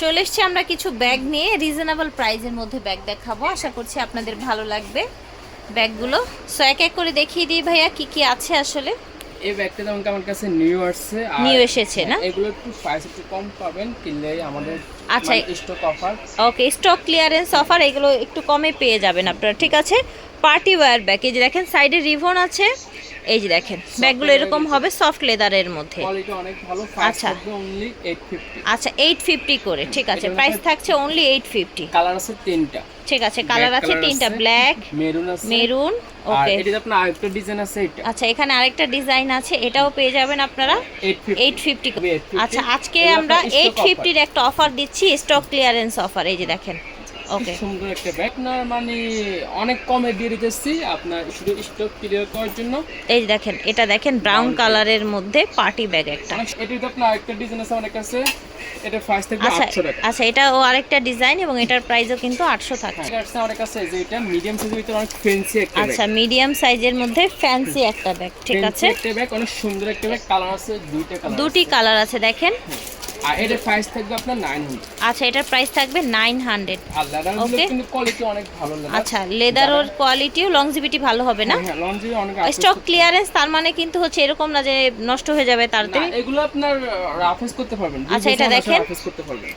চলে এসছি আমরা কিছু ব্যাগ নিয়ে। রিজনেবল প্রাইজের মধ্যে ব্যাগ দেখাবো। আশা করছি আপনাদের ভালো লাগবে ব্যাগগুলো। সো এক এক করে দেখিয়ে দিই ভাইয়া কি কি আছে আসলে? এই ব্যাগটা যেমন আমার কাছে নিউ আসছে। আর New এসেছে না? এগুলো একটু প্রাইস একটু কম পাবেন কিনলে আমাদের আচ্ছা। Stock offer okay stock clearance offer এগুলো একটু কমে পেয়ে যাবেন আপনারা ঠিক আছে? পার্টি ওয়্যার ব্যাগ এই যে দেখেন সাইডে রিভন আছে। এই যে দেখেন ব্যাগগুলো এরকম হবে সফট লেদারের মধ্যে। আচ্ছা। থাকবে অনলি 850 আচ্ছা এইট ফিফটি করে ঠিক আছে। প্রাইস থাকছে অনলি এইট ফিফটি কালার আছে তিনটা। ঠিক আছে কালার আছে তিনটা ব্ল্যাক মেরুন আছে। মেরুন ওকে আপনার আরেকটা ডিজাইন আছে এটা। আচ্ছা এখানে আরেকটা ডিজাইন আছে এটাও পেয়ে যাবেন আপনারা 850 এইট ফিফটি 850 আচ্ছা আজকে আমরা এইট ফিফটির একটা অফার দিচ্ছি স্টক ক্লিয়ারেন্স অফার এই যে দেখেন ওকে সুন্দর একটা ব্যাগ না মানে অনেক কমে দিয়ে দিতেছি আপনার শুধু স্টক ক্লিয়ার করার জন্য। এই দেখেন এটা দেখেন ব্রাউন কালারের মধ্যে পার্টি ব্যাগ একটা। অনেক এটাতে আপনার আরেকটা ডিজাইন আছে আমার কাছে এটা প্রাইস থাকবে আচ্ছা 800 টাকা। আচ্ছা এটা ও আরেকটা ডিজাইন এবং এটার প্রাইসও কিন্তু আটশো থাকছে। এটা আছে আমার কাছে যে এটা মিডিয়াম সাইজের ভিতরে অনেক ফ্যান্সি একটা আচ্ছা মিডিয়াম সাইজের মধ্যে ফ্যান্সি একটা ব্যাগ ঠিক আছে? একটা ব্যাগ অনেক সুন্দর একটা ব্যাগ কালার আছে দুইটা কালার দুটি কালার আছে দেখেন। আর এটার প্রাইস থাকবে আপনার 900 আচ্ছা এটার প্রাইস থাকবে নাইন হান্ড্রেড আর লেদার কিন্তু কোয়ালিটি অনেক ভালো লেদার আচ্ছা লেদারের কোয়ালিটিও লংজিভিটি ভালো হবে না? হ্যাঁ লঞ্জি অনেক স্টক ক্লিয়ারেন্স তার মানে কিন্তু হচ্ছে এরকম না যে নষ্ট হয়ে যাবে তাড়াতাড়ি এগুলো আপনার রাফেস করতে পারবেন। আচ্ছা, এটা দেখেন। রাফেস করতে পারবেন।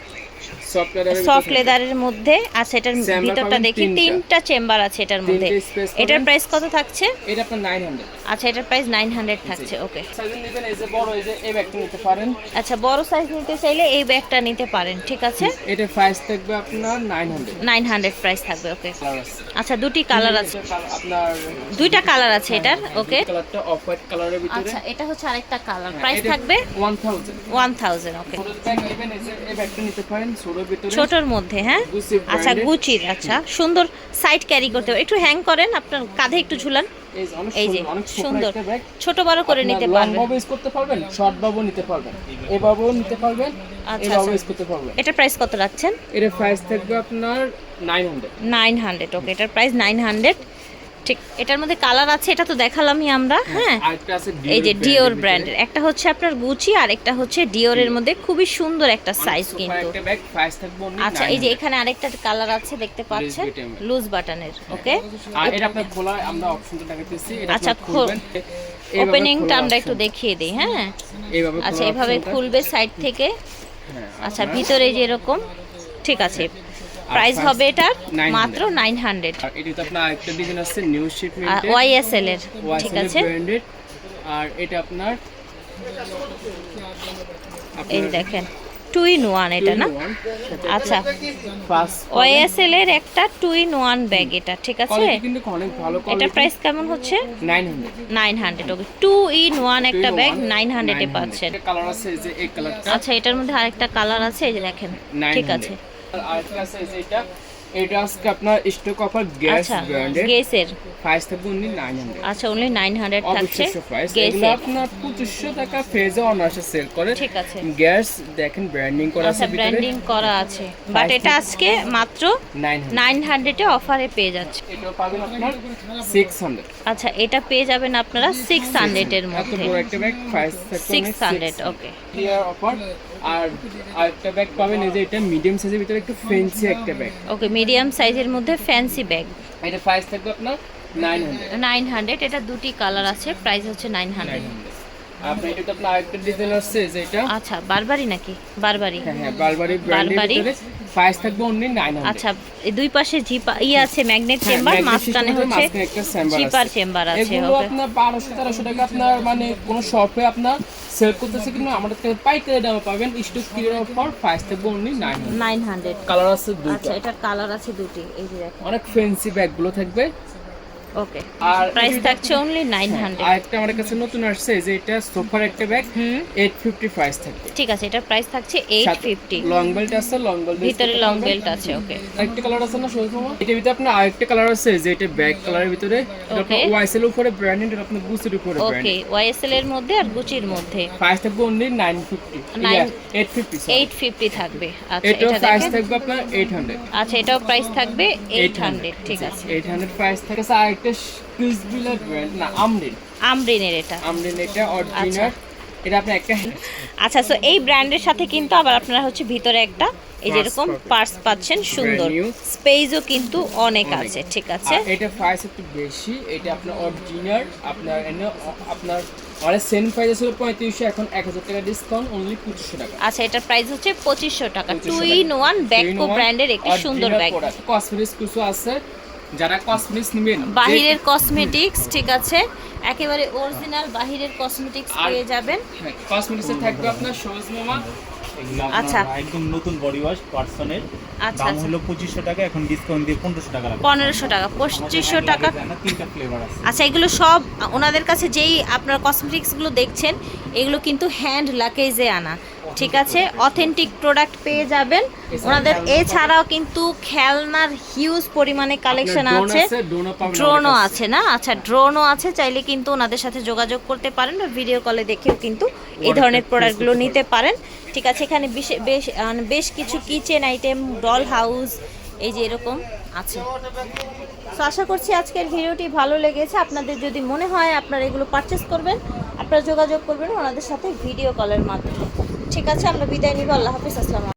সফট লেদারের মধ্যে আচ্ছা এটার ভিতরটা দেখি তিনটা। চেম্বার আছে এটার মধ্যে। এটার প্রাইস কত থাকছে? এটা আপনার 900 আচ্ছা এটার প্রাইস নাইন হান্ড্রেড থাকছে ওকে সাইজের নেবেন এই যে বড় এই যে এই ব্যাগটা নিতে পারেন। আচ্ছা বড় সাইজ নিতে চাইলে এই ব্যাগটা নিতে পারেন ঠিক আছে? এটা প্রাইস থাকবে আপনার 900 নাইন হান্ড্রেড প্রাইস থাকবে ওকে আচ্ছা দুটি কালার আছে। আপনার দুইটা কালার আছে এটার ওকে কালারটা অফ হোয়াইট কালারের ভিতরে। আচ্ছা এটা হচ্ছে আরেকটা কালার হ্যাঁ, প্রাইস থাকবে 1000 ওয়ান থাউজেন্ড ওকে ছোট এই ব্যাগটা নিতে পারেন ছোটর ভিতরে। ছোটর মধ্যে হ্যাঁ? আচ্ছা। গুচির আচ্ছা সুন্দর সাইড ক্যারি করতে হবে। একটু হ্যাং করেন আপনার কাঁধে একটু ঝুলান। এই যে সুন্দর। ছোট বড় করে নিতে পারবেন। করতে পারবেন শর্ট বাবু নিতে পারবেন। এভাবেও নিতে পারবেন আচ্ছা, এভাবেও আচ্ছা। ইউজ করতে পারবেন। এটার প্রাইস কত রাখছেন? এর প্রাইস থাকবে আপনার 900 নাইন হান্ড্রেড ওকে এটার প্রাইস নাইন হান্ড্রেড ঠিক এটার মধ্যে কালার আছে এটা তো দেখালামই আমরা হ্যাঁ এই যে ডিওর ব্র্যান্ডের একটা হচ্ছে আপনার গুচি আর একটা হচ্ছে ডিওরের মধ্যে খুবই সুন্দর একটা সাইজ অনেক কিন্তু। আচ্ছা এই যে এখানে আরেকটা কালার আছে দেখতে পাচ্ছেন? লুজ বাটনের ওকে আর এটা আপনার খোলা আমরা অপশনটা দেখাতেছি আচ্ছা, ওপেনিংটা আমরা একটু দেখিয়ে দিই হ্যাঁ? এইভাবে আচ্ছা এভাবে খুলবে সাইড থেকে। হ্যাঁ, আচ্ছা ভিতরে যে এরকম ঠিক আছে। প্রাইস হবে এটার মাত্র নাইন হান্ড্রেড আর এটাতে আপনার আরেকটা ডিজাইন আছে নিউ শিপমেন্ট ওয়াইএসএল এর ঠিক আছে? আর এটা আপনার এই দেখেন টু ইন ওয়ান এটা না? আচ্ছা। ওয়াইএসএল এর একটা টু ইন ওয়ান ব্যাগ এটা ঠিক আছে? এটা প্রাইস কেমন হচ্ছে? 900 nine hundred okay two in one একটা ব্যাগ নাইন হান্ড্রেডে পাচ্ছেন। আচ্ছা এটার মধ্যে আরেকটা কালার আছে এই যে দেখেন। ঠিক আছে। আর আরেকটা আছে এই যে এটা আজকে আপনার স্টক অফার গ্যাস আচ্ছা ব্র্যান্ডের গেসের প্রাইস থাকবে অনলি 900 আচ্ছা অনলি নাইন হান্ড্রেড থাকছে অবিশ্বাস্য প্রাইস আপনার 2500 টাকা ফেজে অনার্সে সেল করে। ঠিক আছে। গ্যাস দেখেন ব্র্যান্ডিং করা আছে আচ্ছা ব্র্যান্ডিং করা আছে। বাট এটা আজকে মাত্র 900 নাইন হান্ড্রেডে অফারে পেয়ে যাচ্ছে। এটা পাবেন আপনার 600 আচ্ছা এটা পেয়ে যাবেন আপনারা সিক্স হান্ড্রেডের এত মধ্যে। বড় একটা ব্যাগ প্রাইস থাকবে six hundred okay clear offer আর আরেকটা ব্যাগ পাবেন এই যে এটা মিডিয়াম সাইজের ভিতরে একটু ফেন্সি একটা ব্যাগ ওকে মিডিয়াম সাইজের মধ্যে ফ্যান্সি ব্যাগ। এটা প্রাইস থাকবে আপনার? 900 নাইন হান্ড্রেড। এটা দুটি কালার আছে প্রাইস হচ্ছে নাইন হান্ড্রেড। আপনি এটা আপনার আরেকটা ডিজাইন আছে যে এটা। আচ্ছা বারবারি নাকি? বারবারি হ্যাঁ হ্যাঁ বারবারি ব্র্যান্ডের ভিতরে প্রাইস থাকবে অনলি 900 আচ্ছা এই দুই পাশে জিপা ই আছে ম্যাগনেট চেম্বার মাঝখানে হচ্ছে। জিপার চেম্বার আছে। এগুলো আপনার বারোশো তেরোশো টাকা আপনার মানে কোনো শপে আপনার সেল করতেছে কিন্তু আমাদের থেকে পাইকারি দামে পাবেন। স্টক ক্লিয়ার অফার প্রাইস থাকবে only nine nine hundred colour আছে দুটো আচ্ছা এটার কালার আছে দুটি এই যে দেখেন। অনেক ফ্যান্সি ব্যাগগুলো থাকবে। ওকে আর প্রাইস থাকছে অনলি নাইন হান্ড্রেড আর একটা আমার কাছে নতুন আসছে যে এটা সোফার একটা ব্যাগ হুম। এইট ফিফটি প্রাইস থাকবে। ঠিক আছে এটার প্রাইস থাকছে এইট ফিফটি লং বেল্ট আছে লং বেল্ট ভিতরে লং বেল্ট আছে ওকে আরেকটা কালার আছে না সৈকত মামা এটার ভিতরে আপনার আরেকটা কালার আছে যে এটা ব্যাগ কালারের ভিতরে। আপনার Okay. ওয়াইসেল উপরে ব্র্যান্ডেড এটা আপনার বুসের উপরে ওকে ওয়াইএসএল এর মধ্যে আর গুচির মধ্যে। প্রাইস থাকবে only nine fifty Nine- eight fifty eight fifty থাকবে। আচ্ছা এটা প্রাইস থাকবে আপনার এইট হান্ড্রেড আচ্ছা এটাও প্রাইস থাকবে এইট হান্ড্রেড ঠিক আছে। এইট হান্ড্রেড প্রাইস থাকে আরেকটা ক্রিসবিলার ব্র্যান্ড না আমরিন। আমরিনের এটা। আমরিন এটা আচ্ছা। অরিজিনাল এটা আপনার একটা আচ্ছা সো এই ব্র্যান্ডের সাথে কিন্তু আবার আপনারা হচ্ছে ভিতরে একটা এই যেরকম পার্স পাচ্ছেন সুন্দর। স্পেসও কিন্তু অনেক। আছে ঠিক আছে? এটা প্রাইস একটু বেশি এটা আপনার অরিজিনাল আপনার আপনার সেম প্রাইস ছিল পঁয়ত্রিশশো এখন এক হাজার টাকা ডিসকাউন্ট অনলি পঁচিশশো টাকা। আচ্ছা এটার প্রাইস হচ্ছে পঁচিশশো টাকা। টু ইন ওয়ান ব্যাকো ব্র্যান্ডের একটি সুন্দর ব্যাগ কসমেটিক্স কিছু আছে যারা কসমেটিক্স নেবেন বাহিরের কসমেটিক্স ঠিক আছে? একেবারে অরিজিনাল বাহিরের কসমেটিক্স পেয়ে যাবেন। কসমেটিক্সে থাকবে আপনার সবুজ মামা। আচ্ছা। একদম নতুন বডি ওয়াশ পার্সনের আচ্ছা, দাম আচ্ছা। হলো পঁচিশশো টাকা এখন ডিসকাউন্ট দিয়ে পনেরোশো টাকা লাগবে। পনেরোশো টাকা পঁচিশশো টাকা। তিনটা ফ্লেভার আছে। আচ্ছা এগুলো সব ওনাদের কাছে যেই আপনার কসমেটিক্সগুলো দেখছেন এগুলো কিন্তু হ্যান্ড লাকেজে আনা। ঠিক আছে অথেন্টিক প্রোডাক্ট পেয়ে যাবেন। ওনাদের এছাড়াও কিন্তু খেলনার হিউজ পরিমাণে কালেকশন আছে। ড্রোনও আছে না? আচ্ছা ড্রোনও আছে চাইলে কিন্তু ওনাদের সাথে যোগাযোগ করতে পারেন বা ভিডিও কলে দেখেও কিন্তু এই ধরনের প্রোডাক্টগুলো নিতে পারেন। ঠিক আছে এখানে বিশে- বেশ মানে বেশ কিছু কিচেন আইটেম ডল হাউস এই যে এরকম আছে। তো আশা করছি আজকের ভিডিওটি ভালো লেগেছে। আপনাদের যদি মনে হয় আপনারা এগুলো পারচেস করবেন আপনারা যোগাযোগ করবেন ওনাদের সাথে ভিডিও কলের মাধ্যমে। ঠিক আছে আমরা বিদায় নিব আল্লাহ হাফিজ আসসালাম